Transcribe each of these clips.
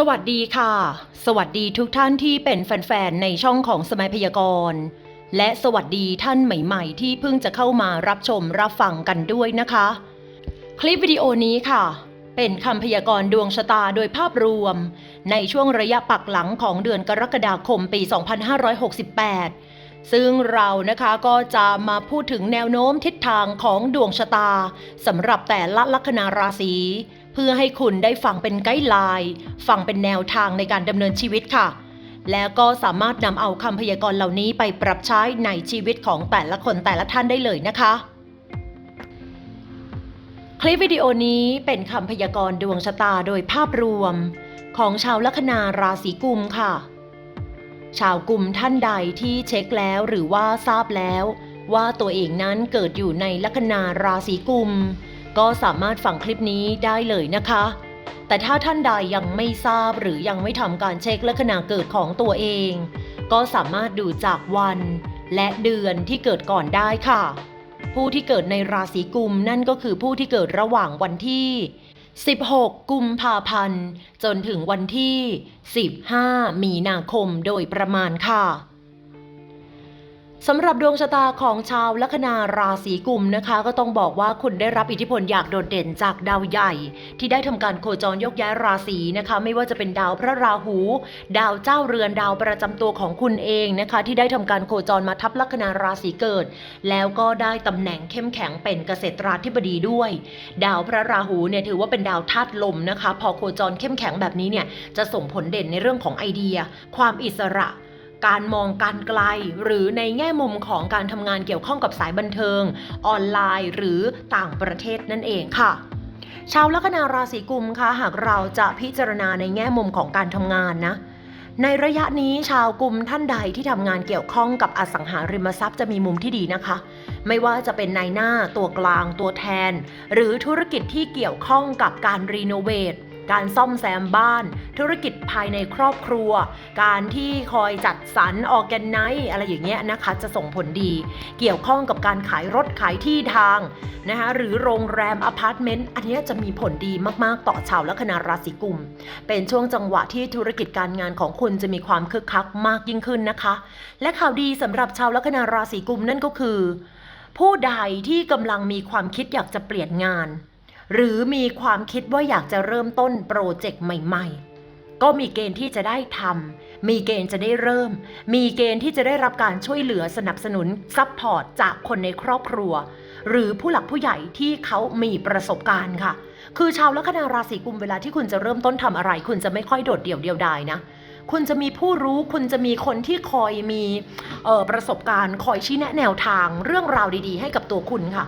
สวัสดีค่ะ สวัสดีทุกท่านที่เป็นแฟนๆ ในช่องของสมัยพยากรณ์ และสวัสดีท่านใหม่ๆ ที่เพิ่งจะเข้ามารับชมรับฟังกันด้วยนะคะ คลิปวิดีโอนี้ค่ะ เป็นคำพยากรณ์ดวงชะตาโดยภาพรวม ในช่วงระยะปักหลังของเดือนกรกฎาคมปี 2568 ซึ่งเรานะคะก็จะมาพูดถึงแนวโน้มทิศทางของดวงชะตาสำหรับแต่ละลัคนาราศี เพื่อให้คุณได้ฟังเป็นไกด์ไลน์ฟังเป็นแนวทางในการดำเนินชีวิตค่ะ แล้วก็สามารถนำเอาคำพยากรณ์เหล่านี้ไปปรับใช้ในชีวิตของแต่ละคนแต่ละท่านได้เลยนะคะ คลิปวิดีโอนี้เป็นคำพยากรณ์ดวงชะตาโดยภาพรวม ของชาวลัคนาราศีกุมค่ะ ชาวกุมท่านใดที่เช็คแล้วหรือว่าทราบแล้วว่าตัวเองนั้นเกิดอยู่ในลัคนาราศีกุม ก็สามารถฟังคลิปนี้ได้เลยนะคะ แต่ถ้าท่านใดยังไม่ทราบหรือยังไม่ทำการเช็คลัคนาเกิดของตัวเอง ก็สามารถดูจากวัน และเดือนที่เกิดก่อนได้ค่ะ ผู้ที่เกิดในราศีกุมนั่นก็คือผู้ที่เกิดระหว่างวันที่ 16 กุมภาพันธ์ จนถึงวันที่ 15 มีนาคมโดยประมาณค่ะ สำหรับดวงชะตาของชาวลัคนาราศีกุมนะคะ ก็ต้องบอกว่าคุณได้รับอิทธิพลอยางโดดเด่นจากดาวใหญ่ ที่ได้ทำการโคจรยกย้ายราศีนะคะ ไม่ว่าจะเป็นดาวพระราหู ดาวเจ้าเรือนดาวประจำตัวของคุณเองนะคะ ที่ได้ทำการโคจรมาทับลัคนาราศีเกิด แล้วก็ได้ตำแหน่งเข้มแข็งเป็นเกษตราธิบดีด้วย ดาวพระราหูเนี่ยถือว่าเป็นดาวธาตุลมนะคะ พอโคจรเข้มแข็งแบบนี้เนี่ยจะส่งผลเด่นในเรื่องของไอเดีย ความอิสระ การมองการไกล หรือในแง่มุมของการทำงานเกี่ยวข้องกับสายบันเทิง ออนไลน์ หรือต่างประเทศนั่นเองค่ะชาวลัคนาราศีกุมค่ะหากเราจะพิจารณาในแง่มุมของการทำงานนะในระยะนี้ชาวกุมท่านใดที่ทำงานเกี่ยวข้องกับอสังหาริมทรัพย์จะมีมุมที่ดีนะคะ ไม่ว่าจะเป็นนายหน้าตัวกลางตัวแทน หรือธุรกิจที่เกี่ยวข้องกับการรีโนเวท การซ่อมแซมบ้าน ธุรกิจภายในครอบครัว การที่คอยจัดสรรออแกนไนอะไรอย่างเงี้ยนะคะจะส่งผลดี เกี่ยวข้องกับการขายรถขายที่ทางนะคะหรือโรงแรมอพาร์ตเมนต์อันนี้จะมีผลดีมากๆ ต่อชาวลัคนาราศีกุม เป็นช่วงจังหวะที่ธุรกิจการงานของคุณจะมีความคึกคักมากยิ่งขึ้นนะคะ และข่าวดีสำหรับชาวลัคนาราศีกุมนั่นก็คือ ผู้ใดที่กำลังมีความคิดอยากจะเปลี่ยนงาน หรือมีความคิดว่าอยากจะเริ่มต้นโปรเจกต์ใหม่ ๆ ก็มีเกณฑ์ที่จะได้ทำมีเกณฑ์จะได้เริ่ม มีเกณฑ์ที่จะได้รับการช่วยเหลือสนับสนุนซัพพอร์ตจากคนในครอบครัว หรือผู้หลักผู้ใหญ่ที่เขามีประสบการณ์ค่ะ คือชาวลัคนาราศีกุมเวลาที่คุณจะเริ่มต้นทำอะไร คุณจะไม่ค่อยโดดเดี่ยวเดียวดายนะคุณจะมีผู้รู้คุณจะมีคนที่คอยมีออประสบการณ์ คอยชี้แนะแนวทางเรื่องราวดีๆ ให้กับตัวคุณค่ะ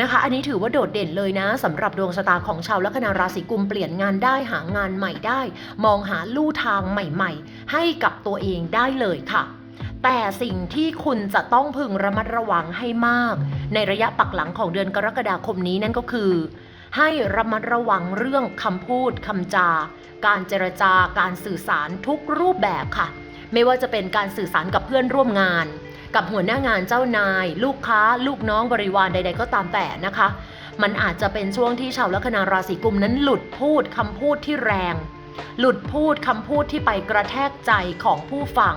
นะคะ อันนี้ถือว่าโดดเด่นเลยนะสำหรับดวงชะตาของชาวลัคนาราศีกุมเปลี่ยนงานได้หางานใหม่ได้ มองหาลู่ทางใหม่ ๆ ให้กับตัวเองได้เลยค่ะแต่สิ่งที่คุณจะต้องพึงระมัดระวังให้มาก ในระยะปักหลังของเดือนกรกฎาคมนี้นั่นก็คือ ให้ระมัดระวังเรื่องคำพูดคำจา การเจรจาการสื่อสารทุกรูปแบบค่ะ ไม่ว่าจะเป็นการสื่อสารกับเพื่อนร่วมงาน กับหัวหน้างานเจ้านาย ลูกค้า ลูกน้องบริวารใด ๆ ก็ตามแต่นะคะ มันอาจจะเป็นช่วงที่ชาวลัคนาราศีกุมนั้นหลุดพูดคำพูดที่แรง หลุดพูดคำพูดที่ไปกระแทกใจของผู้ฟัง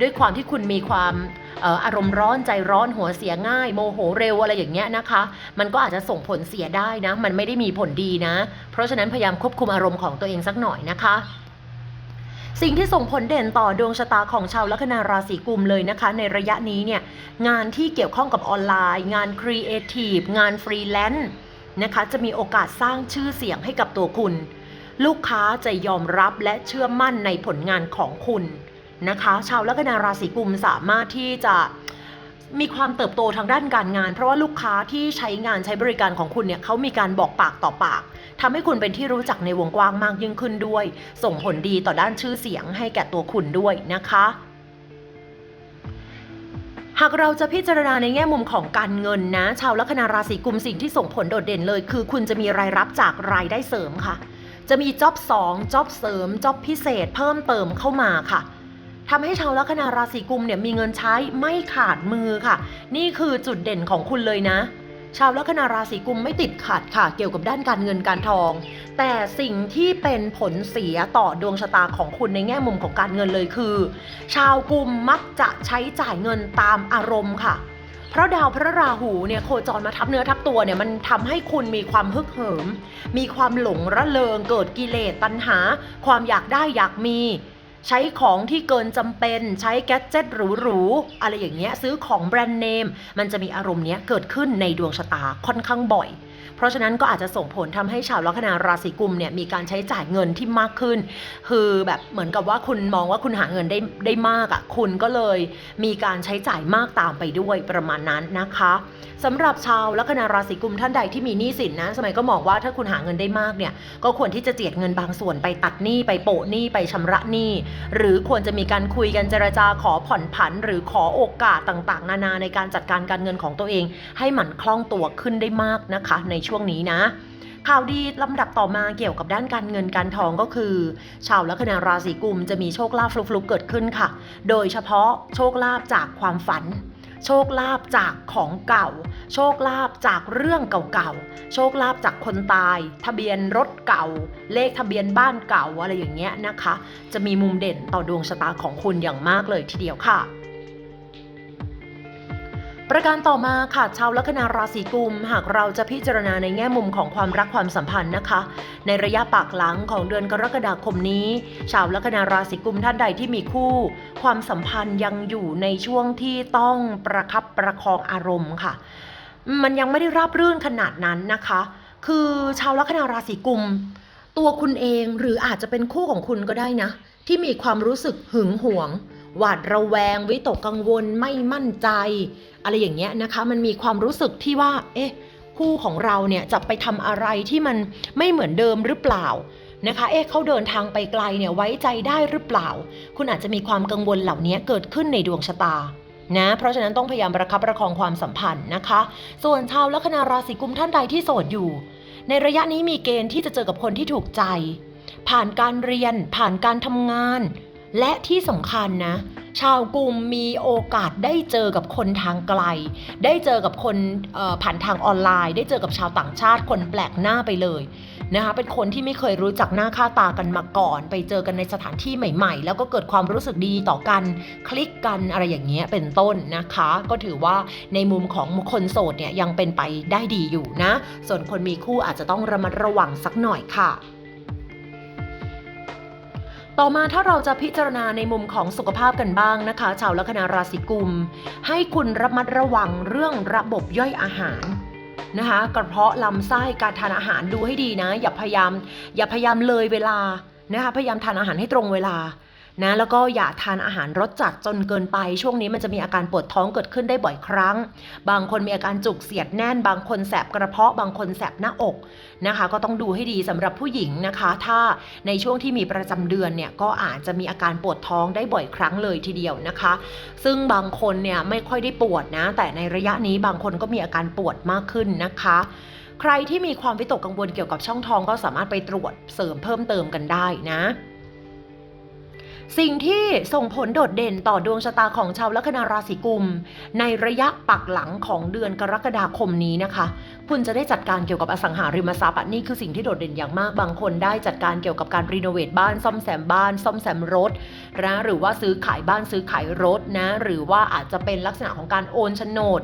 ด้วยความที่คุณมีความอารมณ์ร้อนใจร้อนหัวเสียง่าย โมโหเร็วอะไรอย่างเงี้ยนะคะ มันก็อาจจะส่งผลเสียได้นะ มันไม่ได้มีผลดีนะ เพราะฉะนั้นพยายามควบคุมอารมณ์ของตัวเองสักหน่อยนะคะ สิ่งที่ส่งผลเด่นต่อดวงชะตาของชาวลัคนาราศีกุมเลยนะคะ ในระยะนี้เนี่ยงานที่เกี่ยวข้องกับออนไลน์ งานครีเอทีฟงานฟรีแลนซ์นะคะจะมีโอกาสสร้างชื่อเสียงให้กับตัวคุณ ลูกค้าจะยอมรับและเชื่อมั่นในผลงานของคุณนะคะ ชาวลัคนาราศีกุมสามารถที่จะ มีความเติบโตทางด้านการงาน เพราะว่าลูกค้าที่ใช้งานใช้บริการของคุณเนี่ยเขามีการบอกปากต่อปากทำให้คุณเป็นที่รู้จักในวงกว้างมากยิ่งขึ้นด้วย ส่งผลดีต่อด้านชื่อเสียงให้แก่ตัวคุณด้วยนะคะหากเราจะพิจารณาในแง่มุมของการเงินนะ ชาวลัคนาราศีกุมสิ่งที่ส่งผลโดดเด่นเลย คือคุณจะมีรายรับจากรายได้เสริมค่ะ จะมีจ็อบ2จ็อบเสริมจ็อบพิเศษเพิ่มเติมเข้ามาค่ะ ทำให้ชาวลัคนาราศีกุมเนี่ยมีเงินใช้ไม่ขาดมือค่ะ นี่คือจุดเด่นของคุณเลยนะ ชาวลัคนาราศีกุมไม่ติดขัดค่ะ เกี่ยวกับด้านการเงินการทอง แต่สิ่งที่เป็นผลเสียต่อดวงชะตาของคุณในแง่มุมของการเงินเลยคือ ชาวกุมมักจะใช้จ่ายเงินตามอารมณ์ค่ะเพราะดาวพระราหูเนี่ยโคจรมาทับเนื้อทับตัวเนี่ยมันทำให้คุณมีความฮึกเหิม มีความหลงระเริงเกิดกิเลสตัณหา ความอยากได้อยากมี ใช้ของที่เกินจำเป็น ใช้แกดเจ็ตหรูๆอะไรอย่างเงี้ยซื้อของแบรนด์เนม มันจะมีอารมณ์เนี้ยเกิดขึ้นในดวงชะตาค่อนข้างบ่อย เพราะฉะนั้นก็อาจจะส่งผลทำให้ชาวลัคนาราศีกุมเนี่ยมีการใช้จ่ายเงินที่มากขึ้น คือแบบเหมือนกับว่าคุณมองว่าคุณหาเงินได้ได้มากอะ่ะคุณก็เลยมีการใช้จ่ายมากตามไปด้วยประมาณนั้นนะคะสำหรับชาวลัคนาราศีกุมท่านใดที่มีหนี้สินนะ สมัยก็มองว่าถ้าคุณหาเงินได้มากเนี่ย ก็ควรที่จะเจียดเงินบางส่วนไปตัดหนี้ไปโปะหนี้ไปชำระหนี้ หรือควรจะมีการคุยกันเจรจาขอผ่อนผัน หรือขอโอกาสต่างๆ นานาในการจัดการการเงินของตัวเอง ให้มันคล่องตัวขึ้นได้มากนะคะ ในช่วงนี้นะข่าวดีลำดับต่อมาเกี่ยวกับด้านการเงินการทองก็คือ ชาวลัคนาราศีกุมจะมีโชคลาภฟลุกๆเกิดขึ้นค่ะ โดยเฉพาะโชคลาภจากความฝัน โชคลาภจากของเก่า โชคลาภจากเรื่องเก่าๆ โชคลาภจากคนตาย ทะเบียนรถเก่า เลขทะเบียนบ้านเก่าอะไรอย่างเงี้ยนะคะ จะมีมุมเด่นต่อดวงชะตาของคุณอย่างมากเลยทีเดียวค่ะ ประการต่อมาค่ะชาวลัคนาราศีกุม หากเราจะพิจารณาในแง่มุมของความรักความสัมพันธ์นะคะ ในระยะปากหลังของเดือนกรกฎาคมนี้ ชาวลัคนาราศีกุมท่านใดที่มีคู่ ความสัมพันธ์ยังอยู่ในช่วงที่ต้องประคับประคองอารมณ์ค่ะ มันยังไม่ได้ราบรื่นขนาดนั้นนะคะ คือชาวลัคนาราศีกุม ตัวคุณเองหรืออาจจะเป็นคู่ของคุณก็ได้นะ ที่มีความรู้สึกหึงหวง หวาดระแวง วิตกกังวลไม่มั่นใจ อะไรอย่างเงี้ยนะคะ มันมีความรู้สึกที่ว่า เอ๊ะคู่ของเราเนี่ยจะไปทำอะไรที่มันไม่เหมือนเดิมหรือเปล่านะคะ เอ๊ะเขาเดินทางไปไกลเนี่ยไว้ใจได้หรือเปล่า คุณอาจจะมีความกังวลเหล่านี้เกิดขึ้นในดวงชะตานะ เพราะฉะนั้นต้องพยายามประคับประคองความสัมพันธ์นะคะ ส่วนชาวลัคนาราศีกุมท่านใดที่โสดอยู่ ในระยะนี้มีเกณฑ์ที่จะเจอกับคนที่ถูกใจ ผ่านการเรียน ผ่านการทำงาน และที่สำคัญนะ ชาวกลุ่มมีโอกาสได้เจอกับคนทางไกล ได้เจอกับคนผ่านทางออนไลน์ ได้เจอกับชาวต่างชาติคนแปลกหน้าไปเลยนะคะเป็นคนที่ไม่เคยรู้จักหน้าค่าตากันมาก่อน ไปเจอกันในสถานที่ใหม่ ๆ แล้วก็เกิดความรู้สึกดีต่อกัน คลิกกันอะไรอย่างเงี้ยเป็นต้นนะคะ ก็ถือว่าในมุมของคนโสดเนี่ยยังเป็นไปได้ดีอยู่นะ ส่วนคนมีคู่อาจจะต้องระมัดระวังสักหน่อยค่ะ ต่อมาถ้าเราจะพิจารณาในมุมของสุขภาพกันบ้างนะคะ ชาวลัคนาราศีกุม ให้คุณระมัดระวังเรื่องระบบย่อยอาหารนะคะกระเพาะลำไส้การทานอาหารดูให้ดีนะ อย่าพยายาม อย่าพยายามเลยเวลานะคะพยายามทานอาหารให้ตรงเวลา นะแล้วก็อย่าทานอาหารรสจัดจนเกินไป ช่วงนี้มันจะมีอาการปวดท้องเกิดขึ้นได้บ่อยครั้ง บางคนมีอาการจุกเสียดแน่น บางคนแสบกระเพาะบางคนแสบหน้าอกนะคะ ก็ต้องดูให้ดีสำหรับผู้หญิงนะคะ ถ้าในช่วงที่มีประจำเดือนเนี่ยก็อาจจะมีอาการปวดท้องได้บ่อยครั้งเลยทีเดียวนะคะ ซึ่งบางคนเนี่ยไม่ค่อยได้ปวดนะ แต่ในระยะนี้บางคนก็มีอาการปวดมากขึ้นนะคะใครที่มีความวิตกกังวลเกี่ยวกับช่องท้องก็สามารถไปตรวจเสริมเพิ่มเติมกันได้นะ สิ่งที่ส่งผลโดดเด่นต่อดวงชะตาของชาวลัคนาราศีกุม ในระยะปักหลังของเดือนกรกฎาคมนี้นะคะ คุณจะได้จัดการเกี่ยวกับอสังหาริมทรัพย์นี่คือสิ่งที่โดดเด่นอย่างมากบางคนได้จัดการเกี่ยวกับการรีโนเวทบ้านซ่อมแซมบ้าน ซ่อมแซมรถ นะหรือว่าซื้อขายบ้านซื้อขายรถนะ หรือว่าอาจจะเป็นลักษณะของการโอนโฉนด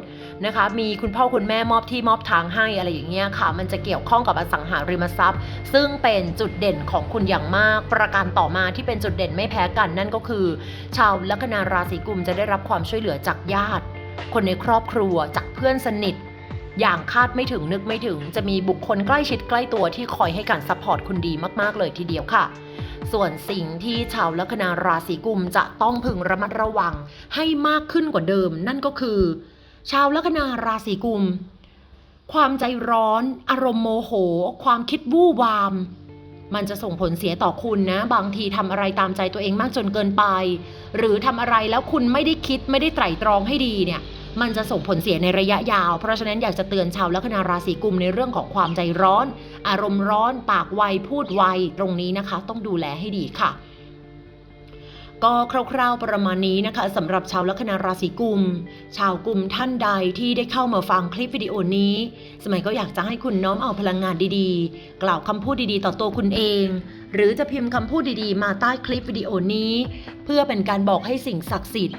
นะคะ มีคุณพ่อคุณแม่มอบที่มอบทางให้อะไรอย่างเงี้ยค่ะ มันจะเกี่ยวข้องกับอสังหาริมทรัพย์ ซึ่งเป็นจุดเด่นของคุณอย่างมาก ประการต่อมาที่เป็นจุดเด่นไม่แพ้กันนั่นก็คือ ชาวลัคนาราศีกุมจะได้รับความช่วยเหลือจากญาติ คนในครอบครัวจากเพื่อนสนิทอย่างคาดไม่ถึงนึกไม่ถึงจะมีบุคคลใกล้ชิดใกล้ตัวที่คอยให้การซัพพอร์ตคุณดีมาก ๆ เลยทีเดียวค่ะ ส่วนสิ่งที่ชาวลัคนาราศีกุมจะต้องพึงระมัดระวังให้มากขึ้นกว่าเดิม นั่นก็คือ ชาวลัคนาราศีกุม ความใจร้อน อารมณ์โมโห ความคิดวู่วาม มันจะส่งผลเสียต่อคุณนะ บางทีทำอะไรตามใจตัวเองมากจนเกินไป หรือทำอะไรแล้วคุณไม่ได้คิดไม่ได้ไตร่ตรองให้ดีเนี่ย มันจะส่งผลเสียในระยะยาว เพราะฉะนั้นอยากจะเตือนชาวลัคนาราศีกุมในเรื่องของความใจร้อน อารมณ์ร้อน ปากไวพูดไวตรงนี้นะคะ ต้องดูแลให้ดีค่ะ ก็คร่าวๆประมาณนี้นะคะสำหรับชาวลัคนาราศีกุม ชาวกุมท่านใดที่ได้เข้ามาฟังคลิปวิดีโอนี้ สมัยก็อยากจะให้คุณน้อมเอาพลังงานดีๆ กล่าวคำพูดดีๆ ต่อตัวคุณเองหรือจะพิมพ์คำพูดดีๆ มาใต้คลิปวิดีโอนี้ เพื่อเป็นการบอกให้สิ่งศักดิ์สิทธิ์